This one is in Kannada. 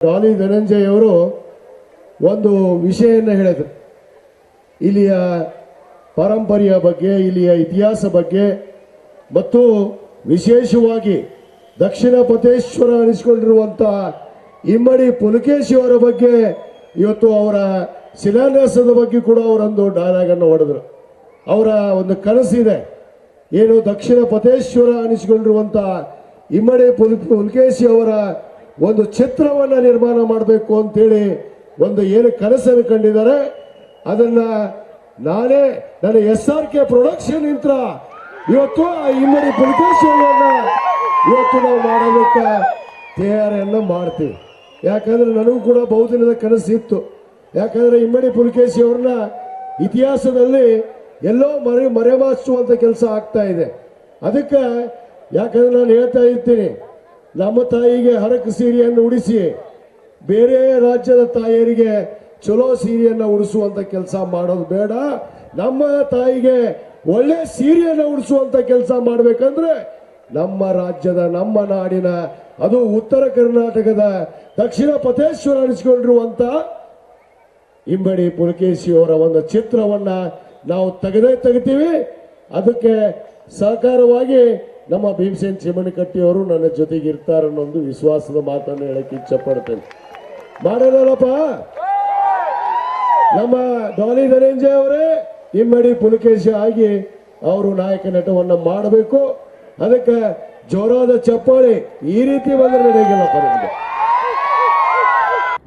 ಡಾಲಿ ಧನಂಜಯ್ ಅವರು ಒಂದು ವಿಷಯವನ್ನು ಹೇಳಿದರು. ಇಲ್ಲಿಯ ಪರಂಪರೆಯ ಬಗ್ಗೆ, ಇಲ್ಲಿಯ ಇತಿಹಾಸ ಬಗ್ಗೆ, ಮತ್ತು ವಿಶೇಷವಾಗಿ ದಕ್ಷಿಣ ಪತೇಶ್ವರ ಅನಿಸಿಕೊಂಡಿರುವಂಥ ಇಮ್ಮಡಿ ಪುಲಕೇಶಿ ಅವರ ಬಗ್ಗೆ, ಇವತ್ತು ಅವರ ಶಿಲಾನ್ಯಾಸದ ಬಗ್ಗೆ ಕೂಡ ಅವರೊಂದು ಡೈಲಾಗ್ ಅನ್ನು ಹೊಡೆದರು. ಅವರ ಒಂದು ಕನಸಿದೆ ಏನು ದಕ್ಷಿಣ ಪತೇಶ್ವರ ಅನಿಸಿಕೊಂಡಿರುವಂಥ ಇಮ್ಮಡಿ ಪುಲ್, ಪುಲಕೇಶಿ ಅವರ ಒಂದು ಚಿತ್ರವನ್ನು ನಿರ್ಮಾಣ ಮಾಡಬೇಕು ಅಂತೇಳಿ ಒಂದು ಏನು ಕನಸನ್ನು ಕಂಡಿದ್ದಾರೆ. ಅದನ್ನ ನಾನೇ ನನ್ನ ಎಸ್ ಆರ್ ಕೆ ಪ್ರೊಡಕ್ಷನ್ ಇಂತ್ರ ಇವತ್ತು ಆ ಇಮ್ಮಡಿ ಪುಲಿಕೇಶ್ವರಿಯನ್ನು ಇವತ್ತು ನಾವು ಮಾಡೋದಕ್ಕೆ ತಯಾರಿಯನ್ನು ಮಾಡ್ತೀವಿ. ಯಾಕಂದ್ರೆ ನನಗೂ ಕೂಡ ಬಹುದಿನದ ಕನಸಿತ್ತು ಯಾಕಂದ್ರೆ ಇಮ್ಮಡಿ ಪುಲಕೇಶಿ ಅವ್ರನ್ನ ಇತಿಹಾಸದಲ್ಲಿ ಎಲ್ಲೋ ಮರೆ ಮರೆಮಾಚುವಂಥ ಕೆಲಸ ಆಗ್ತಾ ಇದೆ. ಅದಕ್ಕೆ ಯಾಕಂದ್ರೆ ನಾನು ಹೇಳ್ತಾ ಇರ್ತೀನಿ ನಮ್ಮ ತಾಯಿಗೆ ಹರಕು ಸೀರೆಯನ್ನು ಉಡಿಸಿ ಬೇರೆ ರಾಜ್ಯದ ತಾಯಿಯರಿಗೆ ಚಲೋ ಸೀರೆಯನ್ನು ಉಡಿಸುವಂಥ ಕೆಲಸ ಮಾಡೋದು ಬೇಡ. ನಮ್ಮ ತಾಯಿಗೆ ಒಳ್ಳೆ ಸೀರೆಯನ್ನು ಉಡಿಸುವಂಥ ಕೆಲಸ ಮಾಡಬೇಕಂದ್ರೆ ನಮ್ಮ ರಾಜ್ಯದ, ನಮ್ಮ ನಾಡಿನ, ಅದು ಉತ್ತರ ಕರ್ನಾಟಕದ ದಕ್ಷಿಣ ಪತೇಶ್ವರ ಅನಿಸಿಕೊಂಡಿರುವಂಥ ಇಂಬಡಿ ಪುಲಕೇಶಿ ಅವರ ಒಂದು ಚಿತ್ರವನ್ನ ನಾವು ತೆಗೆದೇ ತೆಗಿತೀವಿ. ಅದಕ್ಕೆ ಸಹಕಾರವಾಗಿ ನಮ್ಮ ಭೀಮಸೇನ್ ಚಿಮಣಿಕಟ್ಟಿ ಅವರು ನನ್ನ ಜೊತೆಗೆ ಇರ್ತಾರೆ ಒಂದು ವಿಶ್ವಾಸದ ಮಾತನ್ನು ಹೇಳಕ್ಕೆ ಇಚ್ಛೆ ಪಡ್ತೇನೆ ನಮ್ಮ ಡಾಲಿ ಧನಂಜಯ ಅವರೇ, ಇಮ್ಮಡಿ ಪುಲಕೇಶಿ ಆಗಿ ಅವರು ನಾಯಕ ನಟವನ್ನ ಮಾಡಬೇಕು. ಅದಕ್ಕೆ ಜೋರಾದ ಚಪ್ಪಾಳೆ ಈ ರೀತಿ ಬಂದ್ರೆ ನಡೆಯಲ್ಲಪ್ಪ ನಿಮ್ಗೆ.